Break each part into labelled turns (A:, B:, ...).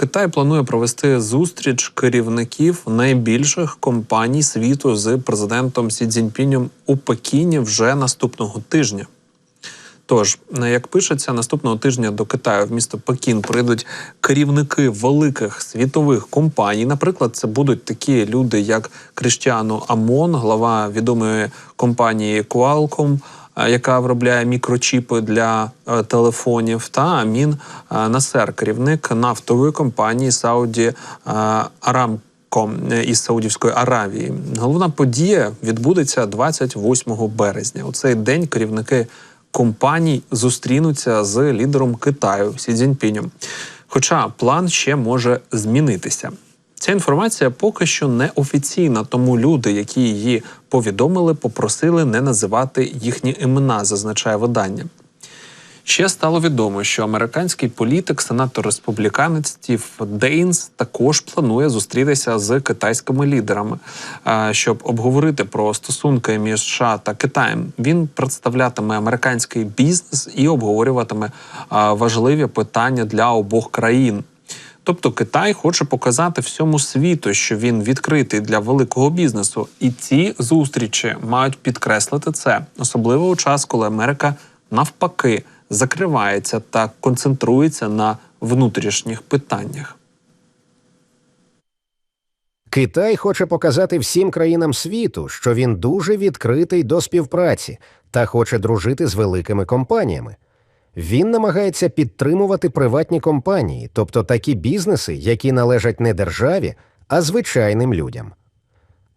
A: Китай планує провести зустріч керівників найбільших компаній світу з президентом Сі Цзіньпінем у Пекіні вже наступного тижня. Тож, як пишеться, наступного тижня до Китаю в місто Пекін прийдуть керівники великих світових компаній. Наприклад, це будуть такі люди, як Кріштіану Амон, глава відомої компанії Qualcomm, яка виробляє мікрочіпи для е, телефонів, та Амін е, Насер, керівник нафтової компанії Сауді Арамко із Саудівської Аравії. Головна подія відбудеться 28 березня. У цей день керівники компаній зустрінуться з лідером Китаю Сі Цзіньпінем. Хоча план ще може змінитися. Ця інформація поки що не офіційна, тому люди, які її повідомили, попросили не називати їхні імена, зазначає видання. Ще стало відомо, що американський політик, сенатор республіканець Стів Дейнс, також планує зустрітися з китайськими лідерами, е, щоб обговорити про стосунки між США та Китаєм. Він представлятиме американський бізнес і обговорюватиме е, важливі питання для обох країн. Тобто Китай хоче показати всьому світу, що він відкритий для великого бізнесу, і ці зустрічі мають підкреслити це, особливо у час, коли Америка навпаки закривається та концентрується на внутрішніх питаннях.
B: Китай хоче показати всім країнам світу, що він дуже відкритий до співпраці та хоче дружити з великими компаніями. Він намагається підтримувати приватні компанії, тобто такі бізнеси, які належать не державі, а звичайним людям.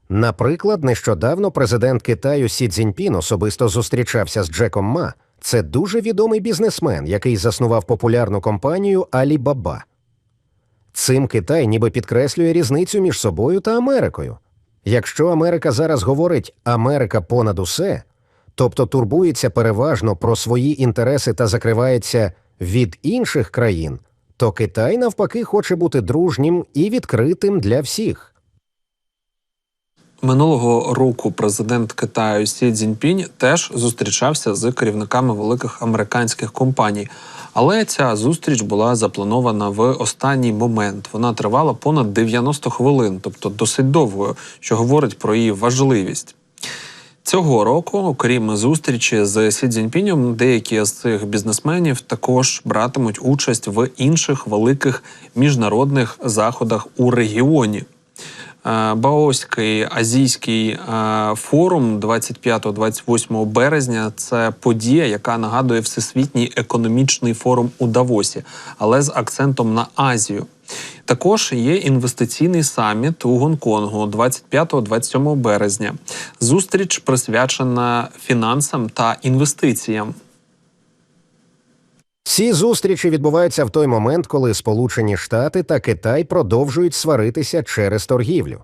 B: Наприклад, нещодавно президент Китаю Сі Цзіньпін особисто зустрічався з Джеком Ма. Це дуже відомий бізнесмен, який заснував популярну компанію Alibaba. Цим Китай ніби підкреслює різницю між собою та Америкою. Якщо Америка зараз говорить Америка понад усе, тобто турбується переважно про свої інтереси та закривається від інших країн, то Китай навпаки хоче бути дружнім і відкритим для всіх.
A: Минулого року президент Китаю Сі Цзіньпінь теж зустрічався з керівниками великих американських компаній. Але ця зустріч була запланована в останній момент. Вона тривала понад 90 хвилин, тобто досить довгою, що говорить про її важливість. Цього року, окрім зустрічі з Сі Цзіньпінем, деякі з цих бізнесменів також братимуть участь в інших великих міжнародних заходах у регіоні. Е, Баоський азійський е, форум 25-28 березня це подія, яка нагадує всесвітній економічний форум у Давосі, але з акцентом на Азію. Також є інвестиційний саміт у Гонконгу 25-27 березня. Зустріч присвячена фінансам та інвестиціям.
B: Ці зустрічі відбуваються в той момент, коли Сполучені Штати та Китай продовжують сваритися через торгівлю.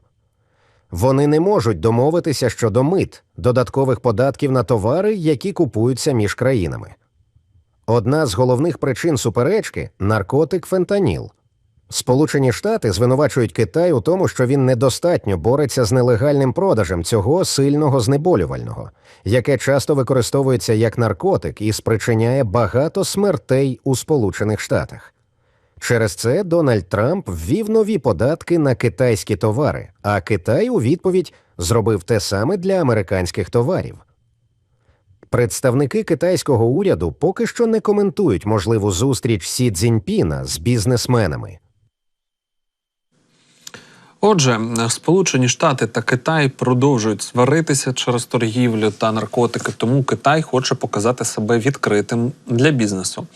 B: Вони не можуть домовитися щодо мит, додаткових податків на товари, які купуються між країнами. Одна з головних причин суперечки наркотик фентаніл. Сполучені Штати звинувачують Китай у тому, що він недостатньо бореться з нелегальним продажем цього сильного знеболювального, яке часто використовується як наркотик і спричиняє багато смертей у Сполучених Штатах. Через це Дональд Трамп ввів нові податки на китайські товари, а Китай у відповідь зробив те саме для американських товарів. Представники китайського уряду поки що не коментують можливу зустріч Сі Цзіньпіна з бізнесменами.
A: Отже, Сполучені Штати та Китай продовжують сваритися через торгівлю та наркотики, тому Китай хоче показати себе відкритим для бізнесу.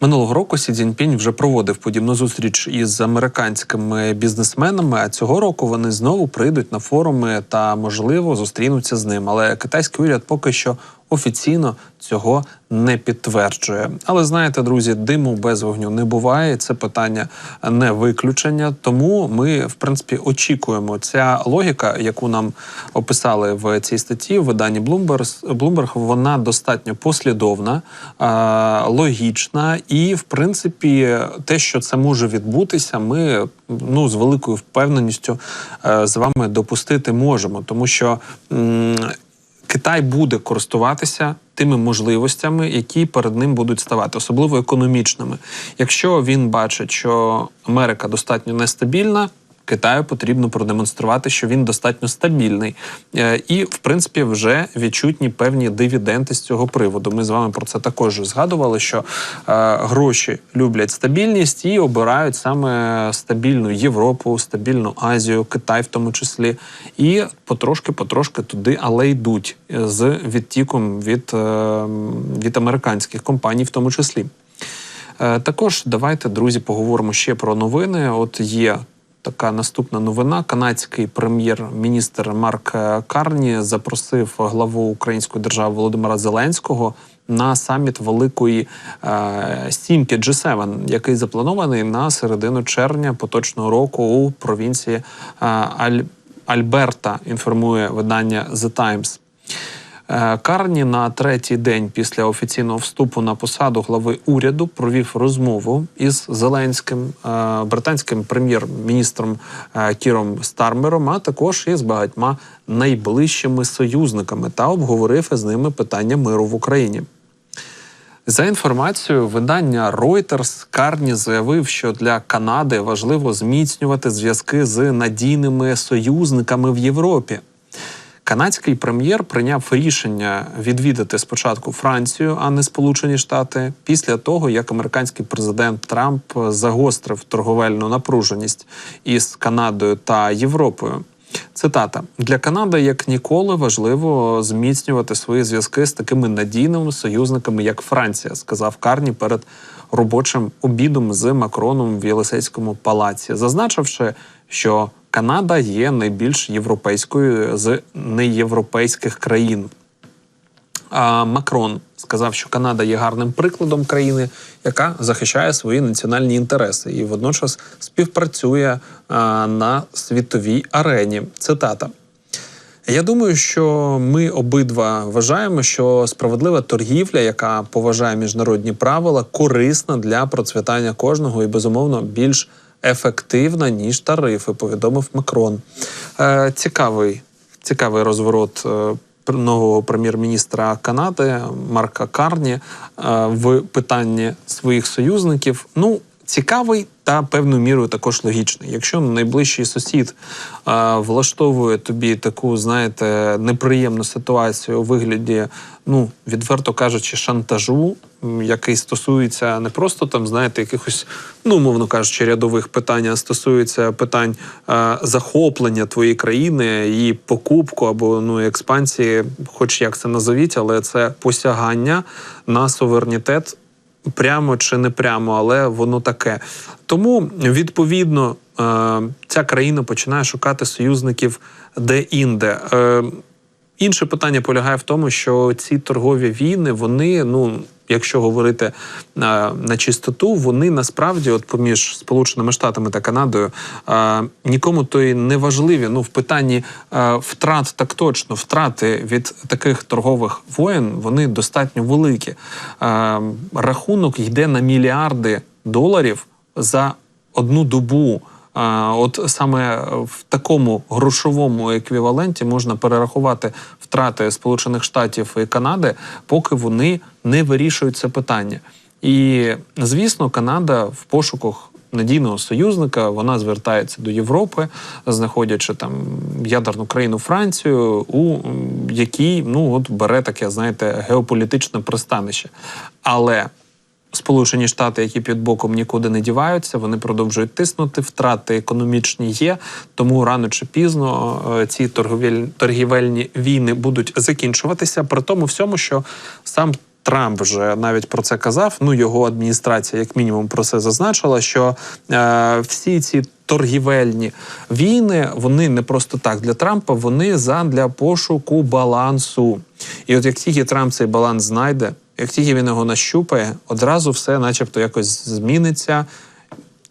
A: Минулого року Сі Цзіньпінь вже проводив подібну зустріч із американськими бізнесменами. А цього року вони знову прийдуть на форуми та, можливо, зустрінуться з ним. Але китайський уряд поки що офіційно цього не підтверджує. Але знаєте, друзі, диму без вогню не буває. Це питання не виключення. Тому ми, в принципі, очікуємо. Ця логіка, яку нам описали в цій статті, в виданні Bloomberg, Bloomberg вона достатньо послідовна, логічна, і в принципі, те, що це може відбутися, ми ну з великою впевненістю е, з вами допустити можемо, тому що. Китай буде користуватися тими можливостями, які перед ним будуть ставати, особливо економічними. Якщо він бачить, що Америка достатньо нестабільна. Китаю потрібно продемонструвати, що він достатньо стабільний, Е, і в принципі вже відчутні певні дивіденди з цього приводу. Ми з вами про це також згадували, що е, гроші люблять стабільність і обирають саме стабільну Європу, стабільну Азію, Китай в тому числі, і потрошки-потрошки туди, але йдуть е, з відтіком від, від американських компаній, в тому числі. Також давайте, друзі, поговоримо ще про новини. От є така наступна новина. Канадський прем'єр-міністр Марк Карні запросив главу української держави Володимира Зеленського на саміт Великої е, сімки G7, який запланований на середину червня поточного року у провінції е, Аль... Альберта. Інформує видання The Times. Е, Карні на третій день після офіційного вступу на посаду глави уряду провів розмову із Зеленським, е, британським прем'єр-міністром е, Кіром Стармером, а також із багатьма найближчими союзниками та обговорив із ними питання миру в Україні. За інформацією видання Reuters, Карні заявив, що для Канади важливо зміцнювати зв'язки з надійними союзниками в Європі. Канадський прем'єр прийняв рішення відвідати спочатку Францію, а не Сполучені Штати, після того як американський президент Трамп загострив торговельну напруженість із Канадою та Європою. Цитата для Канади як ніколи важливо зміцнювати свої зв'язки з такими надійними союзниками, як Франція, сказав Карні перед робочим обідом з Макроном в Єлисейському палаці, зазначивши, що Канада є найбільш європейською з неєвропейських країн. Макрон сказав, що Канада є гарним прикладом країни, яка захищає свої національні інтереси і водночас співпрацює на світовій арені. Цитата. Я думаю, що ми обидва вважаємо, що справедлива торгівля, яка поважає міжнародні правила, корисна для процвітання кожного і безумовно більш ефективна ніж тарифи. Повідомив Макрон. Е, цікавий, цікавий розворот. Нового прем'єр-міністра Канади Марка Карні е, в питанні своїх союзників. Ну, цікавий та певною мірою також логічний. Якщо найближчий сусід е, влаштовує тобі таку, знаєте, неприємну ситуацію у вигляді, ну відверто кажучи, шантажу, який стосується не просто там, знаєте, якихось, ну мовно кажучи, рядових питань, а стосується питань е, захоплення твоєї країни, її покупку або ну експансії, хоч як це назовіть, але це посягання на суверенітет прямо чи не прямо, але воно таке. Тому відповідно е, ця країна починає шукати союзників де-інде. Інше питання полягає в тому, що ці торгові війни, вони, ну якщо говорити е, на чистоту, вони насправді, от поміж Сполученими Штатами та Канадою, е, нікому то й не важливі. Ну, в питанні е, втрат, так точно, втрати від таких торгових воєн вони достатньо великі. Е, рахунок йде на мільярди доларів за одну добу. От саме в такому грошовому еквіваленті можна перерахувати втрати Сполучених Штатів і Канади, поки вони не вирішують це питання. І звісно, Канада в пошуках надійного союзника вона звертається до Європи, знаходячи там ядерну країну Францію, у якій ну от бере таке, знаєте, геополітичне пристанище. Але Сполучені Штати, які під боком нікуди не діваються, вони продовжують тиснути. Втрати економічні є. Тому рано чи пізно е, ці торговель... торгівельні війни будуть закінчуватися. При тому всьому, що сам Трамп вже навіть про це казав. Ну його адміністрація, як мінімум, про це зазначила. Що е, всі ці торгівельні війни вони не просто так для Трампа, вони задля пошуку балансу. І от як тільки Трамп цей баланс знайде, як тільки він його нащупає, одразу все, начебто, якось зміниться.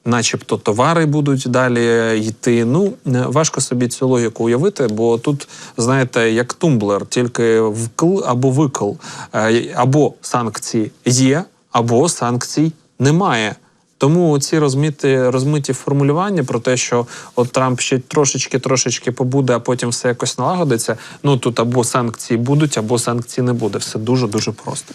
A: Начебто товари будуть далі йти. Ну важко собі цю логіку уявити, бо тут, знаєте, як тумблер, тільки вкл або викл, Е, або санкції є, або санкцій немає. Тому ці розміти розмиті формулювання про те, що от Трамп ще трошечки трошечки побуде, а потім все якось налагодиться. Ну тут або санкції будуть, або санкцій не буде. Все дуже дуже просто.